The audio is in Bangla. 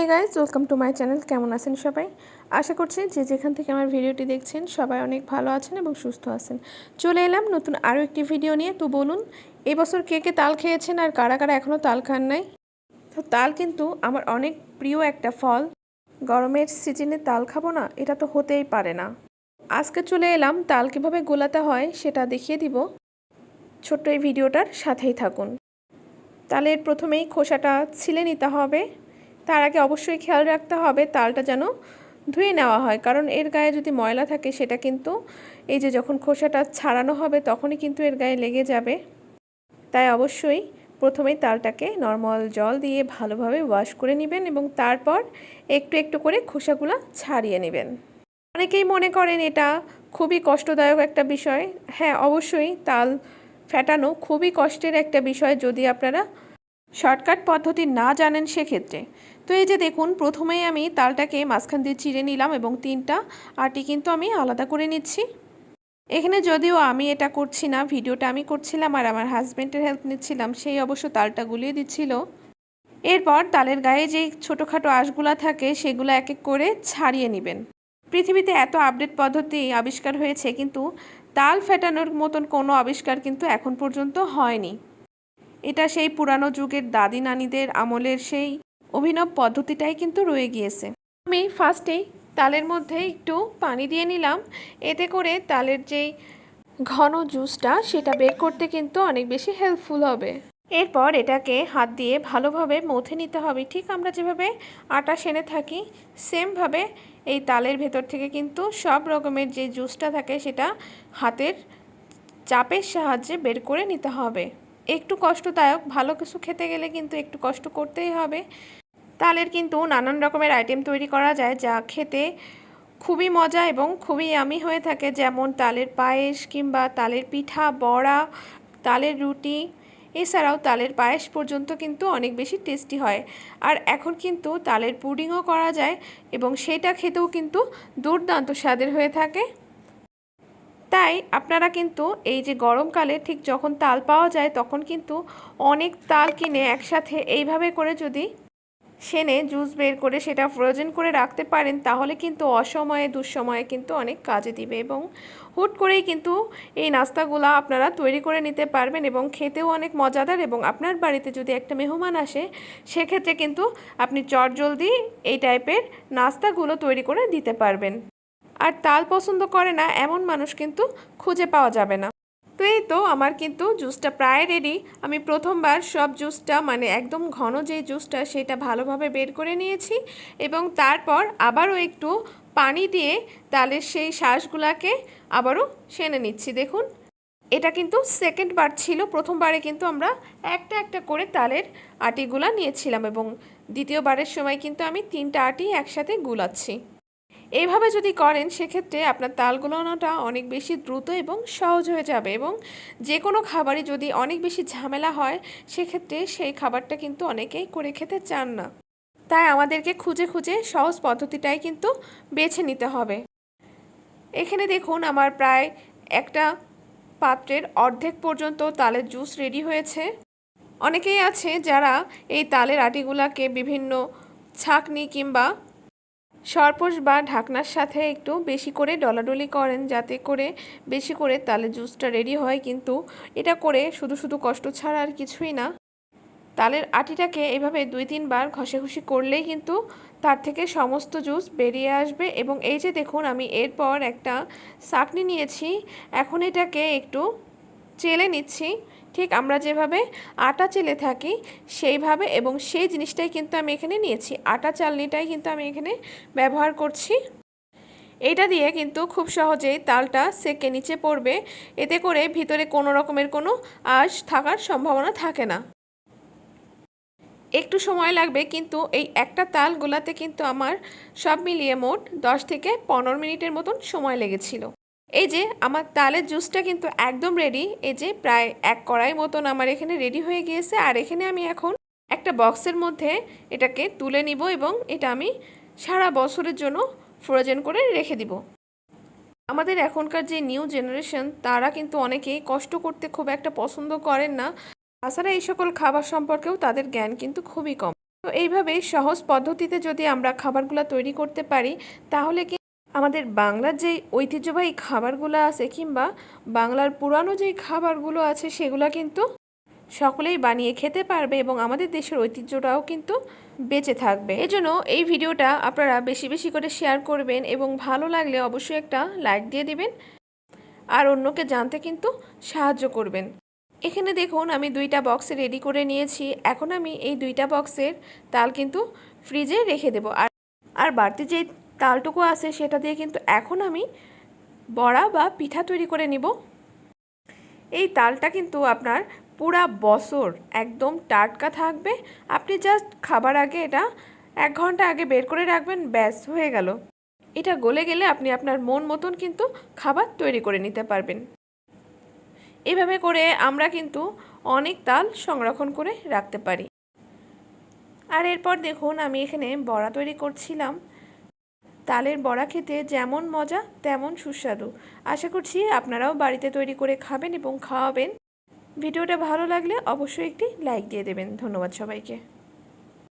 Hey guys welcome to my channel কেমন আছেন সবাই? আশা করছি যে যেখান থেকে আমার ভিডিওটি দেখছেন, সবাই অনেক ভালো আছেন এবং সুস্থ আছেন। চলে এলাম নতুন আরও একটি ভিডিও নিয়ে। তো বলুন, এবছর কে কে তাল খেয়েছেন আর কারা কারা এখনও তাল খান নাই? তো তাল কিন্তু আমার অনেক প্রিয় একটা ফল। গরমের সিজনে তাল খাব না, এটা তো হতেই পারে না। আজকে চলে এলাম তাল কীভাবে গোলাতে হয় সেটা দেখিয়ে দিব। ছোট্ট এই ভিডিওটার সাথেই থাকুন। তালের প্রথমেই খোসাটা ছিলে নিতে হবে। তার আগে অবশ্যই খেয়াল রাখতে হবে তালটা যেন ধুয়ে নেওয়া হয়। কারণ এর গায়ে যদি ময়লা থাকে সেটা কিন্তু এই যে যখন খোসাটা ছাড়ানো হবে তখনই কিন্তু এর গায়ে লেগে যাবে। তাই অবশ্যই প্রথমেই তালটাকে নর্মাল জল দিয়ে ভালোভাবে ওয়াশ করে নেবেন এবং তারপর একটু একটু করে খোসাগুলো ছাড়িয়ে নেবেন। অনেকেই মনে করেন এটা খুবই কষ্টদায়ক একটা বিষয়। হ্যাঁ অবশ্যই তাল ফেটানো খুবই কষ্টের একটা বিষয় যদি আপনারা শর্টকাট পদ্ধতি না জানেন সেক্ষেত্রে। তো এই যে দেখুন, প্রথমেই আমি তালটাকে মাঝখান দিয়ে চিড়ে নিলাম এবং তিনটা আটি কিন্তু আমি আলাদা করে নিচ্ছি। এখানে যদিও আমি এটা করছি না, ভিডিওটা আমি করছিলাম আর আমার হাজব্যান্ডের হেল্প নিচ্ছিলাম, সেই অবশ্য তালটা গুলিয়ে দিচ্ছিল। এরপর তালের গায়ে যেই ছোটোখাটো আঁশগুলা থাকে, সেগুলো এক এক করে ছাড়িয়ে নেবেন। পৃথিবীতে এত আপডেট পদ্ধতি আবিষ্কার হয়েছে, কিন্তু তাল ফেটানোর মতন কোনো আবিষ্কার কিন্তু এখন পর্যন্ত হয়নি। এটা সেই পুরানো যুগের দাদি নানিদের আমলের সেই অভিনব পদ্ধতিটাই কিন্তু রয়ে গিয়েছে। আমি ফার্স্টেই তালের মধ্যে একটু পানি দিয়ে নিলাম। এতে করে তালের যেই ঘন জুসটা সেটা বের করতে কিন্তু অনেক বেশি হেল্পফুল হবে। এরপর এটাকে হাত দিয়ে ভালোভাবে মথে নিতে হবে। ঠিক আমরা যেভাবে আটা সেনে থাকি সেমভাবে এই তালের ভেতর থেকে কিন্তু সব রকমের যে জুসটা থাকে, সেটা হাতের চাপের সাহায্যে বের করে নিতে হবে। একটু কষ্টদায়ক, ভালো কিছু খেতে গেলে কিন্তু একটু কষ্ট করতেই হবে। তালের কিন্তু নানান রকমের আইটেম তৈরি করা যায় যা খেতে খুবই মজা এবং খুবই আমি হয়ে থাকে। যেমন তালের পায়েস কিংবা তালের পিঠা, বড়া, তালের রুটি। এছাড়াও তালের পায়েস পর্যন্ত কিন্তু অনেক বেশি টেস্টি হয়। আর এখন কিন্তু তালের পুডিংও করা যায় এবং সেটা খেতেও কিন্তু দুর্দান্ত স্বাদের হয়ে থাকে। তাই আপনারা কিন্তু এই যে গরমকালে ঠিক যখন তাল পাওয়া যায় তখন কিন্তু অনেক তাল কিনে একসাথে এইভাবে করে যদি সেনে জুস বের করে সেটা ফ্রোজেন করে রাখতে পারেন, তাহলে কিন্তু অসময়ে, দুঃসময়ে কিন্তু অনেক কাজে দিবে এবং হুট করেই কিন্তু এই নাস্তাগুলো আপনারা তৈরি করে নিতে পারবেন এবং খেতেও অনেক মজাদার এবং আপনার বাড়িতে যদি একটা মেহমান আসে, সেক্ষেত্রে কিন্তু আপনি চটজলদি এই টাইপের নাস্তাগুলো তৈরি করে দিতে পারবেন। আর তাল পছন্দ করে না, এমন মানুষ কিন্তু খুঁজে পাওয়া যাবে না। তো এই তো আমার কিন্তু জুসটা প্রায় রেডি আমি প্রথমবার সব জুসটা মানে একদম ঘন যে জুসটা, সেটা ভালোভাবে বের করে নিয়েছি এবং তারপর আবারও একটু পানি দিয়ে তালের সেই শ্বাসগুলাকে আবারও সেনে নিচ্ছি। দেখুন, এটা কিন্তু সেকেন্ড বার ছিল। প্রথমবারে কিন্তু আমরা একটা একটা করে তালের আটিগুলা নিয়েছিলাম এবং দ্বিতীয়বারের সময় কিন্তু আমি তিনটা আটি একসাথে গুলাচ্ছি। এইভাবে যদি করেন, সেক্ষেত্রে আপনার তাল গোলানোটা অনেক বেশি দ্রুত এবং সহজ হয়ে যাবে এবং যে কোনো খাবারই যদি অনেক বেশি ঝামেলা হয়, সেক্ষেত্রে সেই খাবারটা কিন্তু অনেকেই করে খেতে চান না। তাই আমাদেরকে খুঁজে খুঁজে সহজ পদ্ধতিটাই কিন্তু বেছে নিতে হবে। এখানে দেখুন, আমার প্রায় একটা পাত্রের অর্ধেক পর্যন্ত তালের জুস রেডি হয়েছে। অনেকেই আছে যারা এই তালের আটিগুলাকে বিভিন্ন ছাকনি কিংবা সরপোষ বা ঢাকনার সাথে একটু বেশি করে ডলাডলি করেন যাতে করে বেশি করে তালে জুসটা রেডি হয়, কিন্তু এটা করে শুধু শুধু কষ্ট ছাড়া আর কিছুই না। তালের আটিটাকে এভাবে দুই তিনবার ঘষাঘষি করলেই কিন্তু তার থেকে সমস্ত জুস বেরিয়ে আসবে এবং এই যে দেখুন আমি এরপর একটা চাকনি নিয়েছি, এখন এটাকে একটু চেলে নিচ্ছি। ঠিক আমরা যেভাবে আটা চেলে থাকি সেইভাবে এবং সেই জিনিসটাই কিন্তু আমি এখানে নিয়েছি। আটা চালনিটাই কিন্তু আমি এখানে ব্যবহার করছি। এইটা দিয়ে কিন্তু খুব সহজেই তালটা সেকে নিচে পড়বে। এতে করে ভিতরে কোনো রকমের কোনো আঁশ থাকার সম্ভাবনা থাকে না। একটু সময় লাগবে কিন্তু এই একটা তাল গোলাতে কিন্তু আমার সব মিলিয়ে মোট দশ থেকে পনেরো মিনিটের মতন সময় লেগেছিল। এই যে আমার তালের জুসটা কিন্তু একদম রেডি এই যে প্রায় এক কড়াই মতন আমার এখানে রেডি হয়ে গিয়েছে, আর এখানে আমি এখন একটা বক্সের মধ্যে এটাকে তুলে নিব এবং এটা আমি সারা বছরের জন্য ফ্রোজেন করে রেখে দিব। আমাদের এখনকার যে নিউ জেনারেশন তারা কিন্তু অনেকেই কষ্ট করতে খুব একটা পছন্দ করেন না। তাছাড়া এই সকল খাবার সম্পর্কেও তাদের জ্ঞান কিন্তু খুবই কম। তো এইভাবেই সহজ পদ্ধতিতে যদি আমরা খাবারগুলো তৈরি করতে পারি, তাহলে কি আমাদের বাংলার যেই ঐতিহ্যবাহী খাবারগুলো আছে কিংবা বাংলার পুরানো যেই খাবারগুলো আছে সেগুলো কিন্তু সকলেই বানিয়ে খেতে পারবে এবং আমাদের দেশের ঐতিহ্যটাও কিন্তু বেঁচে থাকবে। এজন্য এই ভিডিওটা আপনারা বেশি বেশি করে শেয়ার করবেন এবং ভালো লাগলে অবশ্যই একটা লাইক দিয়ে দিবেন। আর অন্যকে জানতে কিন্তু সাহায্য করবেন। এখানে দেখুন, আমি দুইটা বক্সে রেডি করে নিয়েছি। এখন আমি এই দুইটা বক্সের তাল কিন্তু ফ্রিজে রেখে দেব। আর আর বাড়তি যে তালটুকু আছে সেটা দিয়ে কিন্তু এখন আমি বড়া বা পিঠা তৈরি করে নিব। এই তালটা কিন্তু আপনার পুরা বছর একদম টাটকা থাকবে। আপনি জাস্ট খাবার আগে এটা এক ঘণ্টা আগে বের করে রাখবেন, ব্যাস, হয়ে গেল। এটা গলে গেলে আপনি আপনার মন মতন কিন্তু খাবার তৈরি করে নিতে পারবেন। এভাবে করে আমরা কিন্তু অনেক তাল সংরক্ষণ করে রাখতে পারি। আর এরপর দেখুন আমি এখানে বড়া তৈরি করছিলাম। তালের বড়া খেতে যেমন মজা, তেমন সুস্বাদু। আশা করছি আপনারাও বাড়িতে তৈরি করে খাবেন এবং খাওয়াবেন। ভিডিওটা ভালো লাগলে অবশ্যই একটি লাইক দিয়ে দেবেন। ধন্যবাদ সবাইকে।